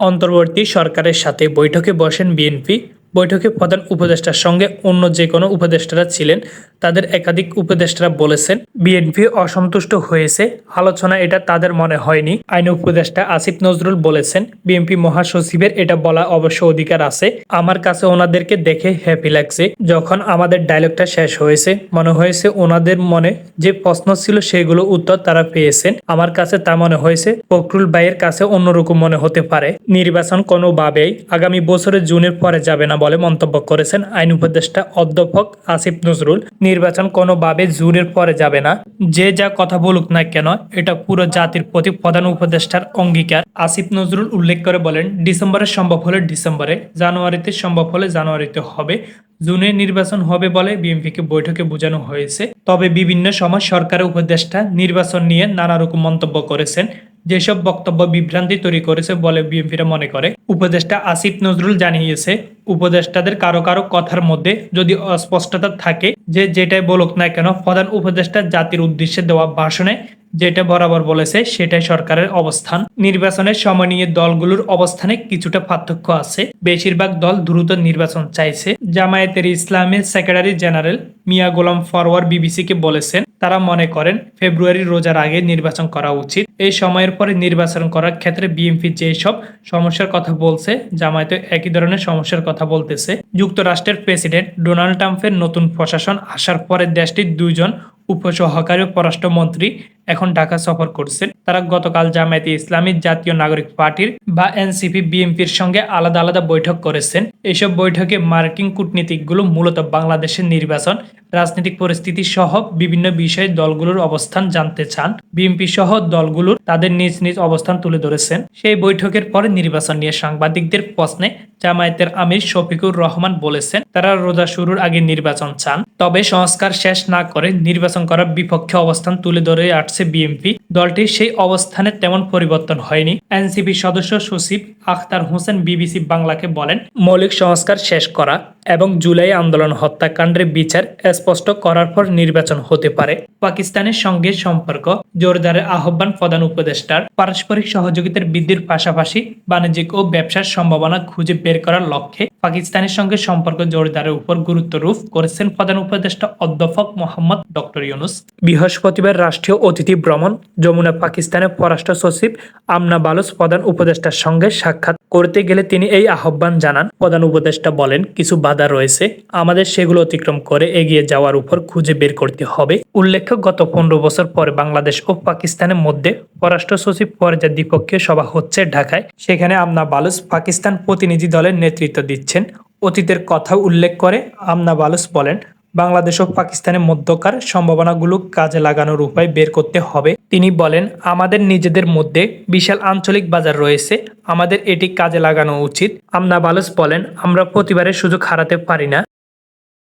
অন্তর্বর্তী সরকারের সাথে বৈঠকে বসেন বিএনপি। বৈঠকে প্রধান উপদেষ্টার সঙ্গে অন্য যে কোনো উপদেষ্টারা ছিলেন, তাদের একাধিক উপদেষ্টারা বলেছেন, বিএনপি অসন্তুষ্ট হয়েছে। আলোচনা এটা তাদের মনে হয়নি। আইন উপদেষ্টা আসিফ নজরুল বলেছেন, বিএনপি মহাসচিবের এটা বলা অবশ্য অধিকার আছে। আমার কাছে ওনাদেরকে দেখে হ্যাপি লাগছে। যখন আমাদের ডায়লগটা শেষ হয়েছে, মনে হয়েছে ওনাদের মনে যে প্রশ্ন ছিল সেগুলো উত্তর তারা পেয়েছেন। আমার কাছে তা মনে হয়েছে। ফখরুল ভাইয়ের কাছে অন্যরকম মনে হতে পারে। নির্বাচন কোনোভাবেই আগামী বছরের জুনের পরে যাবে না। বলে মন্তব্য করেছেন আইন উপদেষ্টা অধ্যাপক আসিফ নজরুল। নির্বাচন কোনোভাবে জুনের পরে যাবে না। যে যা কথা বলুক না কেন, এটা পুরো জাতির প্রতি প্রধান উপদেষ্টার অঙ্গীকার। আসিফ নজরুল উল্লেখ করে বলেন, ডিসেম্বরে সম্ভব হলে ডিসেম্বরে, জানুয়ারিতে সম্ভব হলে জানুয়ারিতে হবে। জুনে নির্বাচন হবে বলে বিএনপিকে বৈঠকে বোঝানো হয়েছে। তবে বিভিন্ন সময় সরকারের উপদেষ্টা নির্বাচন নিয়ে নানা রকম মন্তব্য করেছেন। যেসব বক্তব্য বিভ্রান্তি তৈরি করেছে বলে বিএনপিরা মনে করে, উপদেষ্টা আসিফ নজরুল জানিয়েছে, উপদেষ্টাদের কারও কারও কথার মধ্যে যদি অস্পষ্টতা থাকে যে যেটাই বলুক না কেন, প্রধান উপদেষ্টা জাতির উদ্দেশ্যে দেওয়া ভাষণে যেটা বরাবর বলেছে, সেটাই সরকারের অবস্থান। নির্বাচনের সময় নিয়ে দলগুলোর অবস্থানে কিছুটা পার্থক্য আছে। বেশিরভাগ দল দ্রুত নির্বাচন চাইছে। জামায়াতের ইসলামের secretary general Mia Golam forward বিবিসিকে বলেছেন, তারা মনে করেন ফেব্রুয়ারি রোজার আগে নির্বাচন করা উচিত। এই সময়ের পরে নির্বাচন করার ক্ষেত্রে বিএনপি যেসব সমস্যার কথা বলছে, জামায়াতে একই ধরনের সমস্যার কথা বলতেছে। যুক্তরাষ্ট্রের প্রেসিডেন্ট ডোনাল্ড ট্রাম্পের নতুন প্রশাসন আসার পরে দেশটির দুইজন উপসহকারী পররাষ্ট্রমন্ত্রী এখন ঢাকা সফর করছেন। তারা গতকাল জামায়াতে ইসলামী জাতীয় নাগরিক পার্টির বা এনসিপি, বিএনপির সঙ্গে আলাদা আলাদা বৈঠক করেছেন। এসব বৈঠকে মার্কিন কূটনীতিকগুলো মূলত বাংলাদেশের নির্বাচন, রাজনৈতিক পরিস্থিতি সহ বিভিন্ন বিষয়ে দলগুলোর অবস্থান জানতে চান। বিএনপি সহ দলগুলোর তাদের নিজ নিজ অবস্থান তুলে ধরেছেন। সেই বৈঠকের পরে নির্বাচন নিয়ে সাংবাদিকদের প্রশ্নে জামায়াতের আমির শফিকুর রহমান বলেছেন, তারা রোজা শুরুর আগে নির্বাচন চান, তবে সংস্কার শেষ না করে নির্বাচন করার বিপক্ষে অবস্থান তুলে ধরে আসছে বিএনপি। দলটির সেই অবস্থানে তেমন পরিবর্তন হয়নি। এনসিপি সদস্য সচিব আখতার হোসেন বিবিসি বাংলাকে বলেন, মৌলিক সংস্কার শেষ করা এবং জুলাই আন্দোলন হত্যাকাণ্ডের বিচার স্পষ্ট করার পর নির্বাচন হতে পারে। পাকিস্তানের সঙ্গে সম্পর্ক জোরদারের আহ্বান প্রধান উপদেষ্টার পারস্পরিক সহযোগিতার বৃদ্ধির পাশাপাশি বাণিজ্যিক ও ব্যবসার সম্ভাবনা খুঁজে বের করার লক্ষ্যে পাকিস্তানের সঙ্গে সম্পর্ক জোরদারের উপর গুরুত্বারোপ করেছেন প্রধান উপদেষ্টা অধ্যাপক মোহাম্মদ ডক্টর ইউনুস। বৃহস্পতিবার রাষ্ট্রীয় অতিথি ভ্রমণ যমুনা পাকিস্তানের পররাষ্ট্র সচিব আমনা বালুস প্রধান উপদেষ্টার সঙ্গে সাক্ষাৎ করতে গেলে তিনি এই আহ্বান জানান। প্রধান উপদেষ্টা বলেন, কিছু বাধা রয়েছে। আমাদের সেগুলো অতিক্রম করে এগিয়ে যাওয়ার উপর খুঁজে বের করতে হবে। উল্লেখ্য, গত পনেরো বছর পরে বাংলাদেশ ও পাকিস্তানের মধ্যে পররাষ্ট্র সচিব পর্যায়ে দ্বিপক্ষীয় সভা হচ্ছে ঢাকায়। সেখানে আমনা বালুস পাকিস্তান প্রতিনিধি দলের নেতৃত্ব দিচ্ছেন। অতীতের কথা উল্লেখ করে আমনা বালুস বলেন বাংলাদেশ ও পাকিস্তানের মধ্যকার সম্ভাবনাগুলো কাজে লাগানোর উপায় বের করতে হবে। তিনি বলেন, আমাদের নিজেদের মধ্যে বিশাল আঞ্চলিক বাজার রয়েছে, আমাদের এটি কাজে লাগানো উচিত। আমনা বালস বলেন, আমরা প্রতিবারের সুযোগ হারাতে পারি না।